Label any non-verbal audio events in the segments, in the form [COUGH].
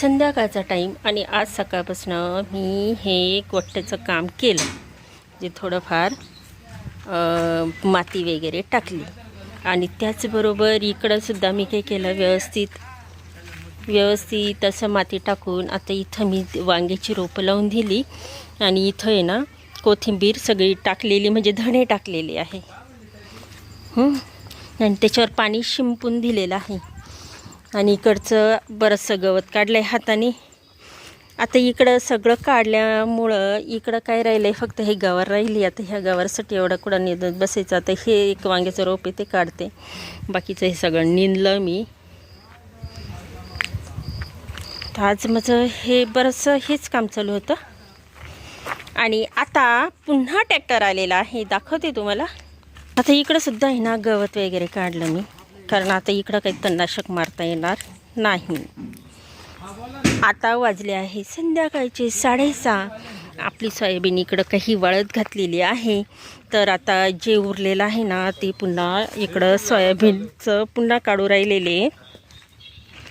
संध्याकाळचा टाईम आणि आज सकाळपासून मी हे वट्ट्याचं काम केलं जे थोडंफार माती वगैरे टाकली. आणि त्याचबरोबर इकडंसुद्धा मी काय केलं व्यवस्थित व्यवस्थित असं माती टाकून आता इथं मी वांग्याची रोपं लावून दिली. आणि इथं आहे ना कोथिंबीर सगळी टाकलेली म्हणजे धणे टाकलेले आहे. आणि त्याच्यावर पाणी शिंपून दिलेलं आहे. आणि इकडचं बरंचसं गवत काढलं आहे हाताने. आता इकडं सगळं काढल्यामुळं इकडं काय राहिलं आहे फक्त हे गवार राहिली. आता ह्या गवारसाठी एवढा कुठं निंदत बसायचं? आता हे एक वांग्याचं रोप आहे ते काढते. बाकीचं हे सगळं निंदलं मी. तर आज माझं हे बरंचसं हेच काम चालू होतं. आणि आता पुन्हा ट्रॅक्टर आलेला आहे. दाखवते तुम्हाला. आता इकडंसुद्धा आहे ना गवत वगैरे काढलं मी. कारण आता इकडं काही तणनाशक मारता येणार नाही. आता वाजले आहे संध्याकाळचे साडेसहा. आपली सोयाबीन इकडं काही वळत घातलेली आहे. तर आता जे उरलेलं आहे ना ते पुन्हा इकडं सोयाबीनचं पुन्हा काढू राहिलेले.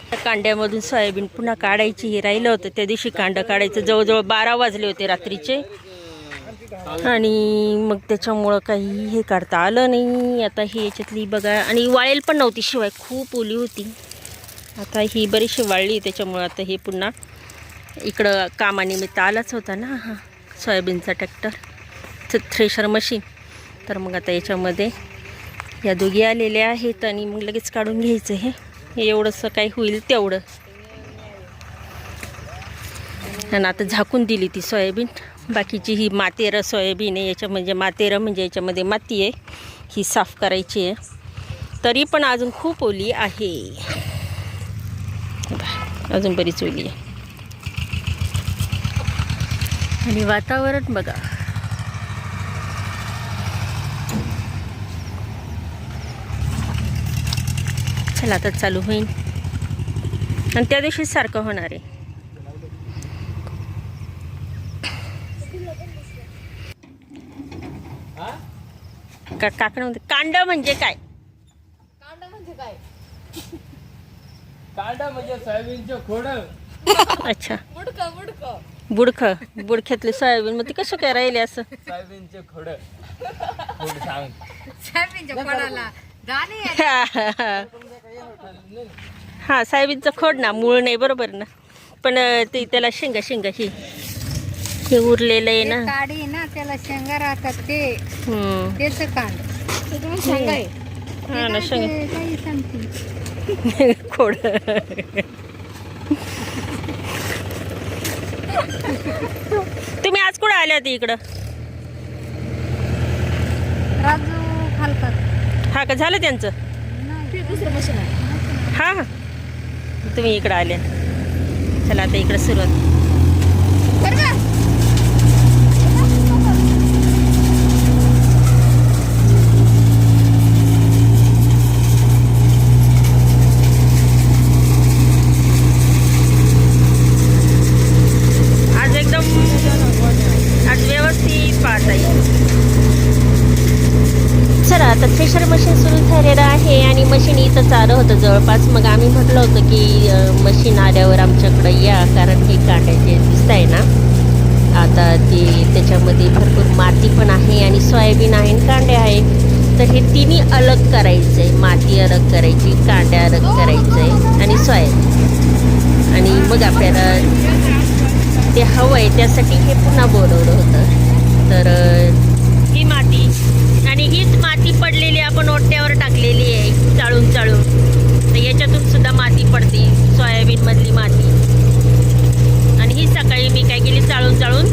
त्या कांड्यामधून सोयाबीन पुन्हा काढायची हे राहिलं होतं. त्या दिवशी कांडं काढायचं. जवळजवळ बारा वाजले होते रात्रीचे. आणि मग त्याच्यामुळं काही हे काढता आलं नाही. आता ही याच्यातली बघा. आणि वाळेल पण नव्हती शिवाय खूप ओली होती. आता ही बरीचशी वाळली त्याच्यामुळं आता हे पुन्हा इकडं कामानिमित्त आलाच होता ना हा सोयाबीनचा ट्रॅक्टर. Thresher machine. तर मग आता याच्यामध्ये या दोघी आलेल्या आहेत आणि मग लगेच काढून घ्यायचं हे. हे एवढंसं काही होईल तेवढं. आणि आता झाकून दिली ती सोयाबीन. बाकीची ही मातेरं सोयाबीन आहे याच्या म्हणजे मातेरं म्हणजे याच्यामध्ये माती आहे. ही साफ करायची आहे. तरी पण अजून खूप ओली आहे. अजून बरीच ओली आहे. आणि वातावरण बघा. चला आता चालू होईल. आणि त्या दिवशी सारखं होणार आहे. का काकण म्हणते कांड म्हणजे काय? कांदा म्हणजे सोयाबीनचं खोड. अच्छा. बुडखं बुडख्यातले सोयाबीन मग ती कसं काय राहिले असं? सोयाबीनचे खोड. खोड सांग. हा सोयाबीनचं खोड ना मूळ नाही बरोबर ना. पण अं, ते त्याला शेंगा शेंगा ही. हे उरलेलं आहे ना. ते काडी ना त्याला शेंगा राहतात ते. हम्म. त्याच कांड. हा ना शेंगा. काही सांगते. [LAUGHS] खोड. तुम्ही आज कुठे आले होते इकडं? राजू खालतात हा का झालं त्यांचं? ते दुसरं मशीन आहे. हा हा. तुम्ही इकडं आल्या चला आता इकडं सुरुवात आज एकदम आज व्यवस्थित पाहता येईल प्रेशर मशीन सुरू झालेलं आहे आणि मशीन इथं चालू होतं जवळपास. मग आम्ही म्हटलं होतं की मशीन आल्यावर आमच्याकडे या कारण हे कांड्याचे दिसत आहे ना. आता ते त्याच्यामध्ये भरपूर माती पण आहे आणि सोयाबीन आहे आणि कांडे आहे. तर हे तिन्ही अलग करायचं आहे माती अलग करायची कांड्या अलग करायचं आहे आणि सोयाबीन. आणि मग आपल्याला ते हवं आहे त्यासाठी हे पुन्हा बोलवलं होतं. तर अं, ही माती आणि हीच माती पडलेली आपण ओट्यावर टाकलेली आहे चाळून चाळून तर याच्यातून पडते सोयाबीनमधली माती. आणि ही सकाळी मी काय केली चाळून चाळून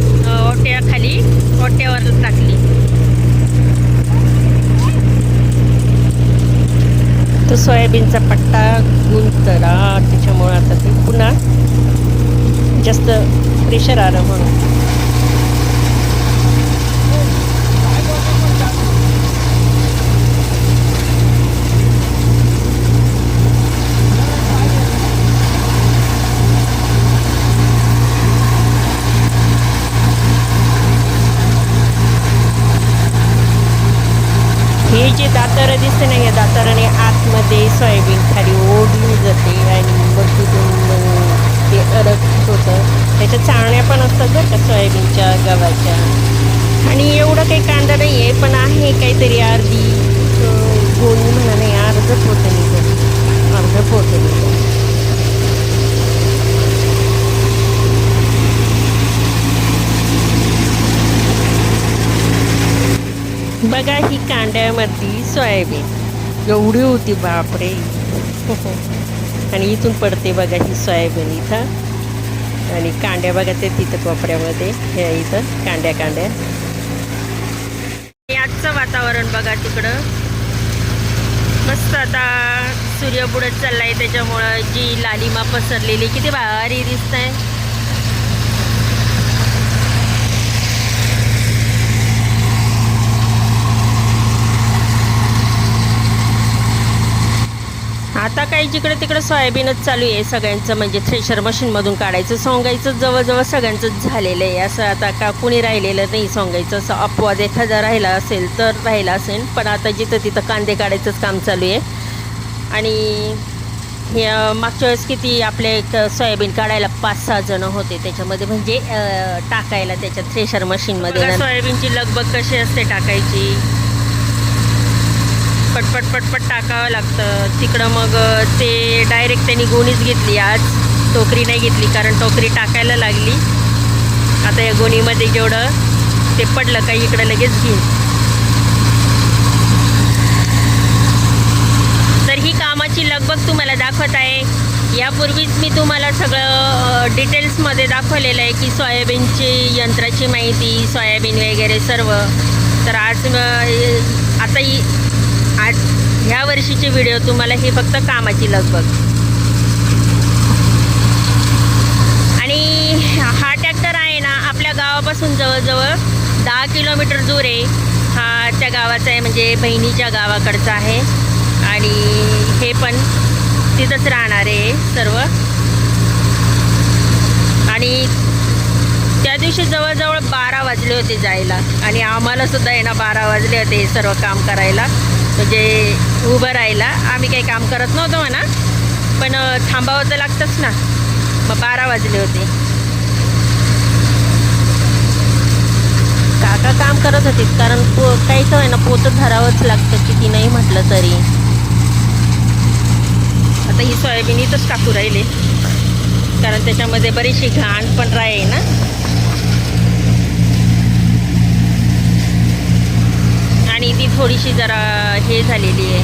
ओट्याखाली ओट्यावर टाकली. तो सोयाबीनचा पट्टा गुंतरा त्याच्यामुळं आता ते पुन्हा जास्त प्रेशर आलं म्हणून. जे दातारं दिसते ना या दाताराने आतमध्ये सोयाबीन खाली ओढली जाते आणि मग तिथून ते ते अलग त्याच्या चाळण्या पण असतात बरं का सोयाबीनच्या गव्हाच्या. आणि एवढं काही कांदा नाही आहे पण आहे काहीतरी अर्धी अं, गोणी म्हणा नाही अर्ध होतं निघत. अर्ध पोतं निघत बघा ही कांड्यामधली सोयाबीन. एवढी होती बापरे. आणि इथून पडते बघा ही सोयाबीन इथं. आणि कांड्या बघा ते तिथं कोपऱ्यामध्ये ह्या इथं कांड्या कांड्या. आणि आजचं वातावरण बघा तिकडं. मस्त आता सूर्य बुडत चाललाय त्याच्यामुळं जी लालिमा पसरलेली किती भारी दिसत आहे आता काही जिकडे तिकडे सोयाबीनच चालू आहे. सगळ्यांचं म्हणजे थ्रेशर मशीनमधून काढायचं. सोंगायचं जवळजवळ सगळ्यांचंच झालेलं आहे. असं आता का कुणी राहिलेलं नाही सोंगायचं असं अपवाद एखादा राहिला असेल तर राहिला असेल. पण आता जिथं तिथं कांदे काढायचंच काम चालू आहे. आणि हे मागच्या वेळेस किती आपले एक सोयाबीन काढायला पाच सहा जण होते. त्याच्यामध्ये म्हणजे टाकायला त्याच्या थ्रेशर मशीनमध्ये सोयाबीनची लगबग कशी असते टाकायची? पटपट पटपट टाकावं लागतं. तिकडं मग ते डायरेक्ट त्यांनी गोणीच घेतली. आज टोकरी नाही घेतली कारण टोकरी टाकायला लागली. आता या गोणीमध्ये जेवढं ते पडलं काही इकडं लगेच घेईन. तर ही कामाची लगबग तुम्हाला दाखवत आहे. यापूर्वीच मी तुम्हाला सगळं डिटेल्समध्ये दाखवलेलं आहे की सोयाबीनची यंत्राची माहिती सोयाबीन वगैरे सर्व. तर आज आता आता आठ. आज ह्या वर्षीचे व्हिडिओ तुम्हाला हे फक्त कामाची लगबग आणि हा ट्रॅक्टर आहे ना आपल्या गावापासून जवळजवळ दहा किलोमीटर दूर आहे. हा त्या गावाचा आहे म्हणजे बहिणीच्या गावाकडचा आहे. आणि हे पण तिथंच राहणार आहे सर्व. आणि त्या दिवशी जवळजवळ बारा वाजले होते जायला. आणि आम्हाला सुद्धा आहे ना बारा वाजले होते हे सर्व काम करायला. म्हणजे उभं राहायला. आम्ही काही काम करत नव्हतो म्हणा. पण थांबावं तर लागतंच ना. मग बारा वाजले होते. काका काम करत होते. कारण पो काही तर आहे ना पोतं धरावंच लागतं किती नाही म्हटलं तरी. आता ही सोयाबीन इथंच टाकू राहिले. कारण त्याच्यामध्ये बरीचशी घाण पण राहील ना. आणि ती थोडीशी जरा हे झालेली आहे.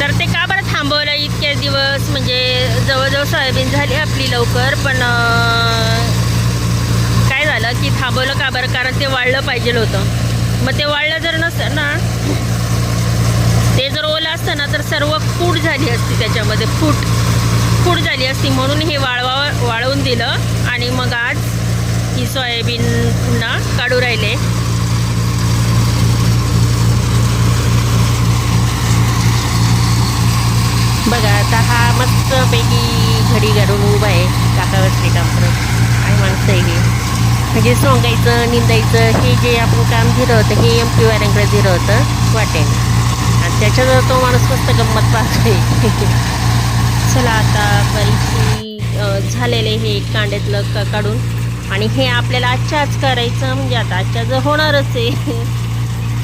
तर ते का बरं थांबवलं इतके दिवस? म्हणजे जवळजवळ सोयाबीन झाली आपली लवकर पण काय झालं की थांबवलं का बरं? कारण ते वाळलं पाहिजे होतं. मग ते वाळलं जर नसतं ना ते जर ओलं असतं ना तर सर्व फूट झाली असती त्याच्यामध्ये फूट फूट झाली असती. म्हणून हे वाळवा वाळवून दिलं आणि मग आज ही सोयाबीन पुन्हा काढू राहिले. बघा आता हा मस्तपैकी घडी घालून उभा आहे काकावरती काम करत काय माणसं आहे हे. म्हणजे सोंगायचं निंदायचं हे जे आपण काम दिलं होतं हे एम पी वाऱ्यांकडे दिलं होतं वाटेल. आणि त्याच्यात तो माणूस मस्त गंमत पाहतोय. [LAUGHS] चला आता बरीचशी झालेले हे कांड्यातलं का काढून. आणि हे आपल्याला आजच्या आज करायचं म्हणजे आता आजच्या जर होणारच आहे.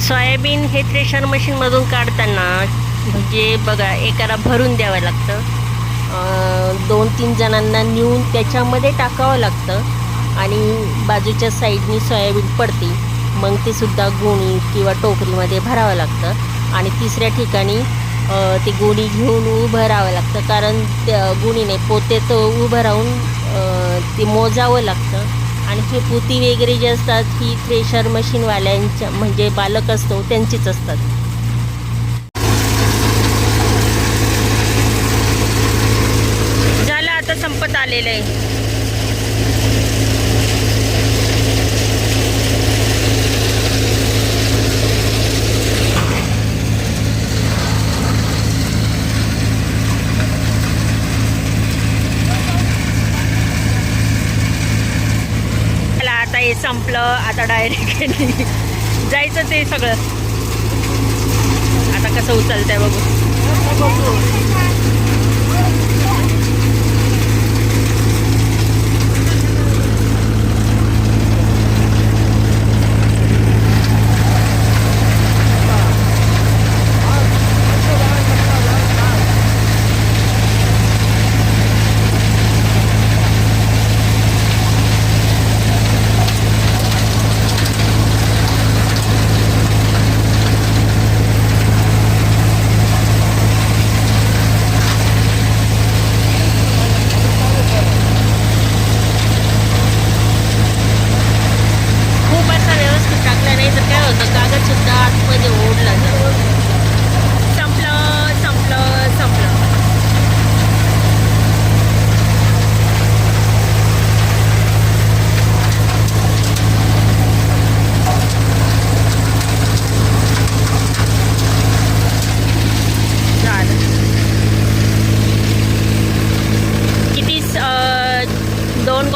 [LAUGHS] सोयाबीन हे थ्रेशर मशीनमधून काढताना म्हणजे बघा एकाला भरून द्यावं लागतं. दोन तीन जणांना नेऊन त्याच्यामध्ये टाकावं लागतं आणि बाजूच्या साईडनी सोयाबीन पडते. मग ते सुद्धा गोणी किंवा टोकरीमध्ये भरावं लागतं. आणि तिसऱ्या ठिकाणी ती ते गोणी घेऊन उभं राहावं लागतं. कारण त्या गोणीने तर उभं राहून ते मोजावं लागतं. आणि हे पोती वगैरे जे असतात ही थ्रेशर मशीनवाल्यांच्या म्हणजे बालक असतो त्यांचीच असतात झालं आता संपत आलेलं आहे. आता हे संपलं. आता डायरेक्ट [LAUGHS] जायचं ते सगळं. आता कसं उचलतंय बघू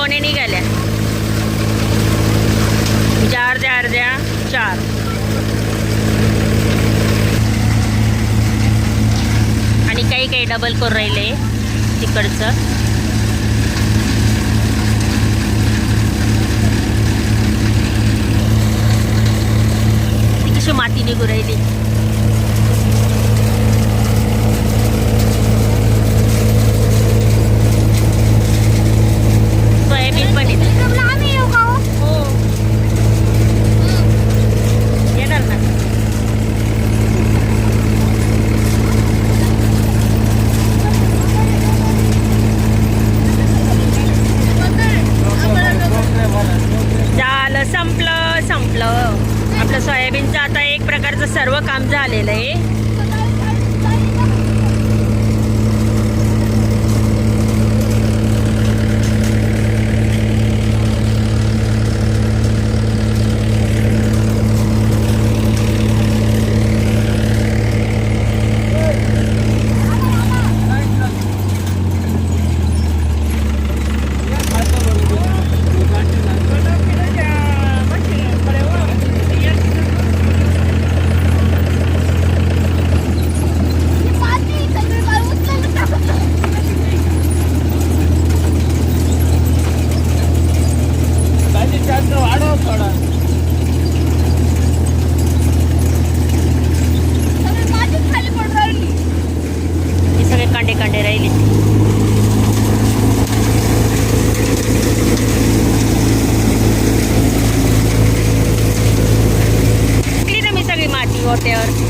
कोणी निघाल्या ज्या अर्ध्या अर्ध्या चार आणि काही काही डबल करून राहिले. तिकडचं. ती माती निघू राहिली सोयाबीन पण येते आम्ही येऊ का हो? हो येणार ना झालं संपलं संपलं आपलं सोयाबीनचं आता एक प्रकारचं सर्व काम झालेलं आहे माझी ट्रॅक्टर वाढव थोडा खाली पडून राहिली हे सगळे कांडे कांडे राहिले टाकली ना मी सगळी माती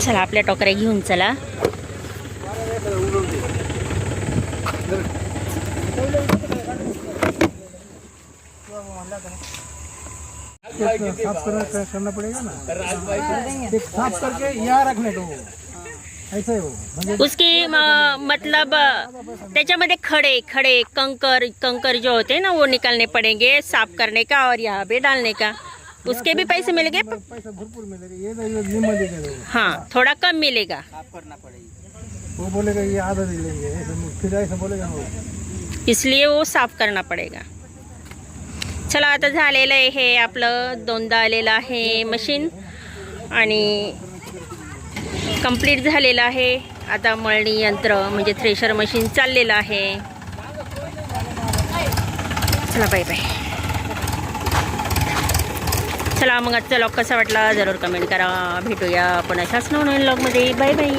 चला आपल्या टोकऱ्या घेऊन चला. साफ़ करना पड़ेगा ना? साफ़ करके यहाँ रखने को है। उसकी मतलब त्याच्यामध्ये खडे खडे कंकर कंकर जो होते ना वो निकालने पड़ेंगे साफ़ करने का और यहाँ पे डालने का। उसके भी पैसे मिलेंगे पैसा भरपूर मिलेगा। ये देगा। हाँ थोड़ा कम मिलेगा। वो बोलेगा ये आधा दे लेंगे। ऐसे फिर ऐसा बोलेगा वो इसलिए वो साफ करना पडेगा। चला आता झालेलं आहे हे आपलं दोनदा आलेलं आहे मशीन आणि कंप्लीट झालेलं आहे. आता मळणी यंत्र म्हणजे थ्रेशर मशीन चाललेलं आहे. चला बाय बाय चला मग आजचा लॉग कसा वाटला जरूर कमेंट करा. भेटूया आपण अशाच नवनवीन लॉगमध्ये बाय बाय